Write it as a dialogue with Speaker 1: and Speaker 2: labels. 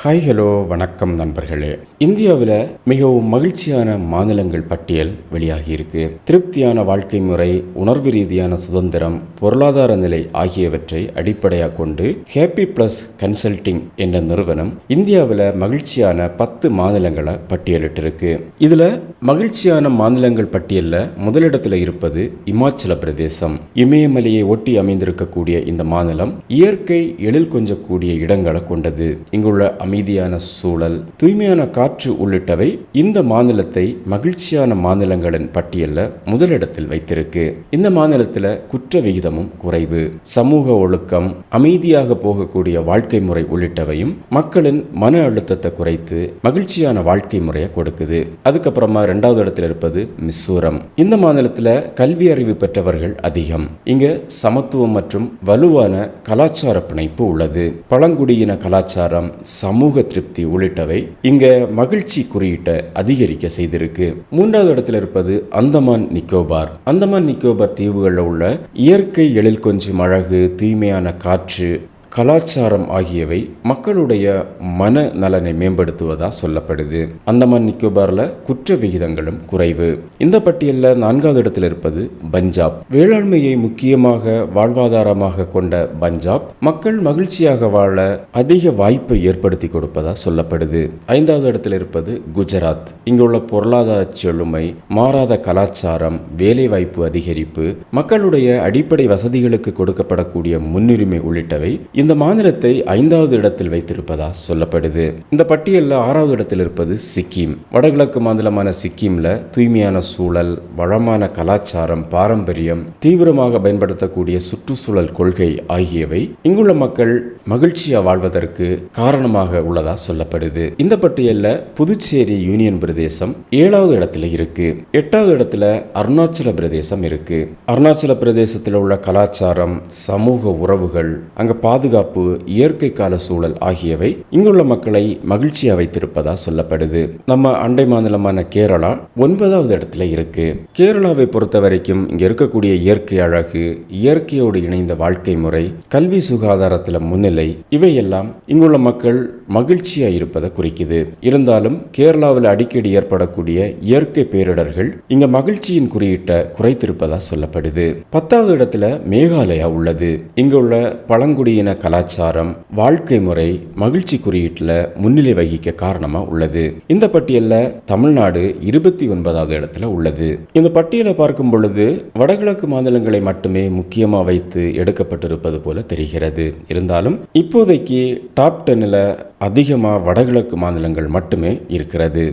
Speaker 1: Hi hello வணக்கம் நண்பர்களே. இந்தியாவில் மிகவும் மகிழ்ச்சியான மாநிலங்கள் பட்டியல் வெளியாகியிருக்கு திருப்தியான வாழ்க்கை முறை உணர்வு ரீதியான சுதந்திரம் பொருளாதார நிலை ஆகியவற்றை அடிப்படையாக கொண்டு ஹேப்பி பிளஸ் கன்சல்டிங் என்ற நிறுவனம் இந்தியாவில் மகிழ்ச்சியான பத்து மாநிலங்களை பட்டியலிட்டிருக்கு. இதில் மகிழ்ச்சியான மாநிலங்கள் பட்டியலில் முதலிடத்தில் இருப்பது இமாச்சல பிரதேசம். இமயமலையை ஒட்டி அமைந்திருக்கக்கூடிய இந்த மாநிலம் இயற்கை எழில் கொஞ்சக்கூடிய இடங்களை கொண்டது. இங்குள்ள அமைதியான சூழல் தூய்மையான காற்று உள்ளிட்டவை இந்த மாநிலத்தை மகிழ்ச்சியான மாநிலங்களின் பட்டியலில் முதலிடத்தில் வைத்திருக்கு. இந்த மாநிலத்தில் குற்ற விகிதமும் குறைவு. சமூக ஒழுக்கம் அமைதியாக போகக்கூடிய வாழ்க்கை முறை உள்ளிட்டவையும் மக்களின் மன அழுத்தத்தை குறைத்து மகிழ்ச்சியான வாழ்க்கை முறையை கொடுக்குது. அதுக்கப்புறமா ரெண்டாவது இடத்துல இருப்பது மிசோரம். இந்த மாநிலத்தில் கல்வி அறிவு பெற்றவர்கள் அதிகம். இங்க சமத்துவம் மற்றும் வலுவான கலாச்சார பிணைப்பு உள்ளது. பழங்குடியின கலாச்சாரம் சமூக திருப்தி உள்ளிட்டவை இங்க மகிழ்ச்சி குறியீட்டை அதிகரிக்க செய்திருக்கு. மூன்றாவது இடத்துல இருப்பது அந்தமான் நிக்கோபார். அந்தமான் நிக்கோபார் தீவுகளில் உள்ள இயற்கை எழில் கொஞ்சம் அழகு தூய்மையான காற்று கலாச்சாரம் ஆகியவை மக்களுடைய மன நலனை மேம்படுத்துவதா சொல்லப்படுது. அந்தமான் நிக்கோபார்ல குற்ற விகிதங்களும் குறைவு. இந்த பட்டியலில் நான்காவது இடத்தில் இருப்பது பஞ்சாப். வேளாண்மையை முக்கியமாக வாழ்வாதாரமாக கொண்ட பஞ்சாப் மக்கள் மகிழ்ச்சியாக வாழ அதிக வாய்ப்பை ஏற்படுத்தி கொடுப்பதா சொல்லப்படுது. ஐந்தாவது இடத்தில் இருப்பது குஜராத். இங்குள்ள பொருளாதார செழுமை மாறாத கலாச்சாரம் வேலைவாய்ப்பு அதிகரிப்பு மக்களுடைய அடிப்படை வசதிகளுக்கு கொடுக்கப்படக்கூடிய முன்னுரிமை உள்ளிட்டவை இந்த மாநிலத்தை ஐந்தாவது இடத்தில் வைத்திருப்பதா சொல்லப்படுது. இந்த பட்டியலில் ஆறாவது இடத்தில் இருப்பது சிக்கிம். வடகிழக்கு மாநிலமான சிக்கிம்ல தூய்மையான சூழல் வளமான கலாச்சாரம் பாரம்பரியம் தீவிரமாக பயன்படுத்தக்கூடிய சுற்றுச்சூழல் கொள்கை ஆகியவை இங்குள்ள மக்கள் மகிழ்ச்சியா வாழ்வதற்கு காரணமாக உள்ளதா சொல்லப்படுது. இந்த பட்டியலில் புதுச்சேரி யூனியன் பிரதேசம் ஏழாவது இடத்துல இருக்கு. எட்டாவது இடத்துல அருணாச்சல பிரதேசம் இருக்கு. அருணாச்சல பிரதேசத்தில் உள்ள கலாச்சாரம் சமூக உறவுகள் அங்க பாதுகாப்பு இயற்கை கால சூழல் ஆகியவை இங்குள்ள மக்களை மகிழ்ச்சியா வைத்திருப்பதா சொல்லப்படுது. நம்ம அண்டை மாநிலமான கேரளா ஒன்பதாவது இடத்துல இருக்கு. கேரளாவை பொறுத்த வரைக்கும் இங்க இருக்கக்கூடிய இயற்கை அழகு இயற்கையோடு இணைந்த வாழ்க்கை முறை கல்வி சுகாதாரத்தில் முன்னிலை இவையெல்லாம் இங்குள்ள மக்கள் மகிழ்ச்சியா இருப்பதை குறிக்குது. இருந்தாலும் கேரளாவில் அடிக்கடி ஏற்படக்கூடிய இயற்கை பேரிடர்கள் இங்க மகிழ்ச்சியின் குறியீட்டை குறைத்திருப்பதா சொல்லப்படுது. பத்தாவது இடத்துல மேகாலயா உள்ளது. இங்குள்ள பழங்குடியின கலாச்சாரம் வாழ்க்கை முறை மகிழ்ச்சி குறியீட்டில் முன்னிலை வகிக்க காரணமா உள்ளது. இந்த பட்டியலில் தமிழ்நாடு இருபத்தி ஒன்பதாவது இடத்துல உள்ளது. இந்த பட்டியலை பார்க்கும் பொழுது வடகிழக்கு மாநிலங்களை மட்டுமே முக்கியமாக வைத்து எடுக்கப்பட்டிருப்பது போல தெரிகிறது. இருந்தாலும் இப்போதைக்கு டாப் டென்னில் அதிகமாக வடகிழக்கு மாநிலங்கள் மட்டுமே இருக்கிறது.